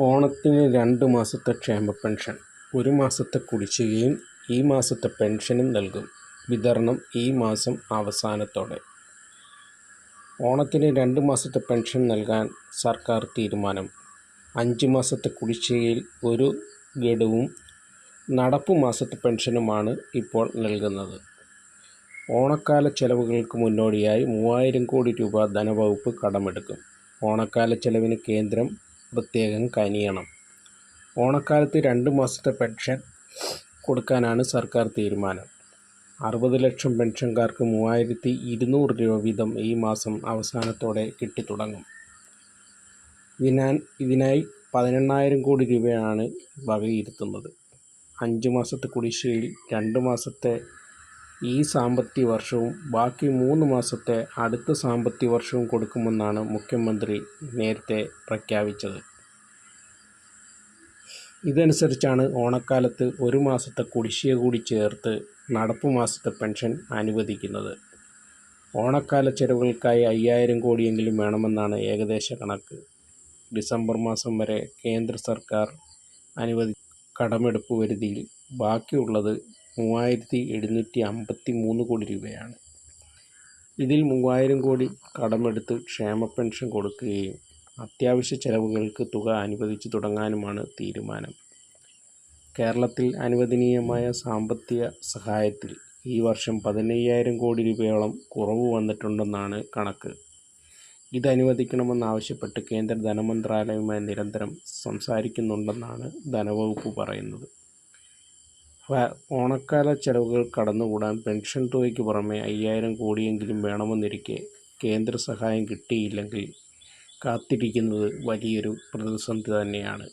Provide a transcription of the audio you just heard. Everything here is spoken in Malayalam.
ഓണത്തിന് രണ്ട് മാസത്തെ ക്ഷേമ പെൻഷൻ. ഒരു മാസത്തെ കുടിശ്ശികയും ഈ മാസത്തെ പെൻഷനും നൽകും. വിതരണം ഈ മാസം അവസാനത്തോടെ. ഓണത്തിന് രണ്ട് മാസത്തെ പെൻഷൻ നൽകാൻ സർക്കാർ തീരുമാനം. അഞ്ച് മാസത്തെ കുടിശ്ശികയിൽ ഒരു ഗഡുവും നടപ്പ് മാസത്തെ പെൻഷനുമാണ് ഇപ്പോൾ നൽകുന്നത്. ഓണക്കാല ചെലവുകൾക്ക് മുന്നോടിയായി മൂവായിരം കോടി രൂപ ധനവകുപ്പ് കടമെടുക്കും. ഓണക്കാല ചെലവിന് കേന്ദ്രം പ്രത്യേകം കനിയണം. ഓണക്കാലത്ത് രണ്ട് മാസത്തെ പെൻഷൻ കൊടുക്കാനാണ് സർക്കാർ തീരുമാനം. അറുപത് ലക്ഷം പെൻഷൻകാർക്ക് മൂവായിരത്തി ഇരുന്നൂറ് രൂപ വീതം ഈ മാസം അവസാനത്തോടെ കിട്ടിത്തുടങ്ങും. ഇതിനാൽ ഇതിനായി പതിനെണ്ണായിരം കോടി രൂപയാണ് വകയിരുത്തുന്നത്. അഞ്ച് മാസത്തെ കുടിശ്ശികയിൽ രണ്ട് മാസത്തെ ഈ സാമ്പത്തിക വർഷവും ബാക്കി മൂന്ന് മാസത്തെ അടുത്ത സാമ്പത്തിക വർഷവും കൊടുക്കുമെന്നാണ് മുഖ്യമന്ത്രി നേരത്തെ പ്രഖ്യാപിച്ചത്. ഇതനുസരിച്ചാണ് ഓണക്കാലത്ത് ഒരു മാസത്തെ കുടിശ്ശിക കൂടി ചേർത്ത് നടപ്പ് മാസത്തെ പെൻഷൻ അനുവദിക്കുന്നത്. ഓണക്കാല ചെലവുകൾക്കായി അയ്യായിരം കോടിയെങ്കിലും വേണമെന്നാണ് ഏകദേശ കണക്ക്. ഡിസംബർ മാസം വരെ കേന്ദ്ര സർക്കാർ അനുവദി കടമെടുപ്പ് വരുതിയിൽ ബാക്കിയുള്ളത് മൂവായിരത്തി എഴുന്നൂറ്റി അമ്പത്തി മൂന്ന് കോടി രൂപയാണ്. ഇതിൽ മൂവായിരം കോടി കടമെടുത്ത് ക്ഷേമ പെൻഷൻ കൊടുക്കുകയും അത്യാവശ്യ ചെലവുകൾക്ക് തുക അനുവദിച്ചു തുടങ്ങാനുമാണ് തീരുമാനം. കേരളത്തിൽ അനുവദനീയമായ സാമ്പത്തിക സഹായത്തിൽ ഈ വർഷം പതിനയ്യായിരം കോടി രൂപയോളം കുറവ് വന്നിട്ടുണ്ടെന്നാണ് കണക്ക്. ഇത് അനുവദിക്കണമെന്നാവശ്യപ്പെട്ട് കേന്ദ്ര ധനമന്ത്രാലയവുമായി നിരന്തരം സംസാരിക്കുന്നുണ്ടെന്നാണ് ധനവകുപ്പ് പറയുന്നത്. ഓണക്കാല ചെലവുകൾ കടന്നുകൂടാൻ പെൻഷൻ തുകയ്ക്ക് പുറമെ അയ്യായിരം കോടിയെങ്കിലും വേണമെന്നിരിക്കെ കേന്ദ്ര സഹായം കിട്ടിയില്ലെങ്കിൽ കാത്തിരിക്കുന്നത് വലിയൊരു പ്രതിസന്ധി തന്നെയാണ്.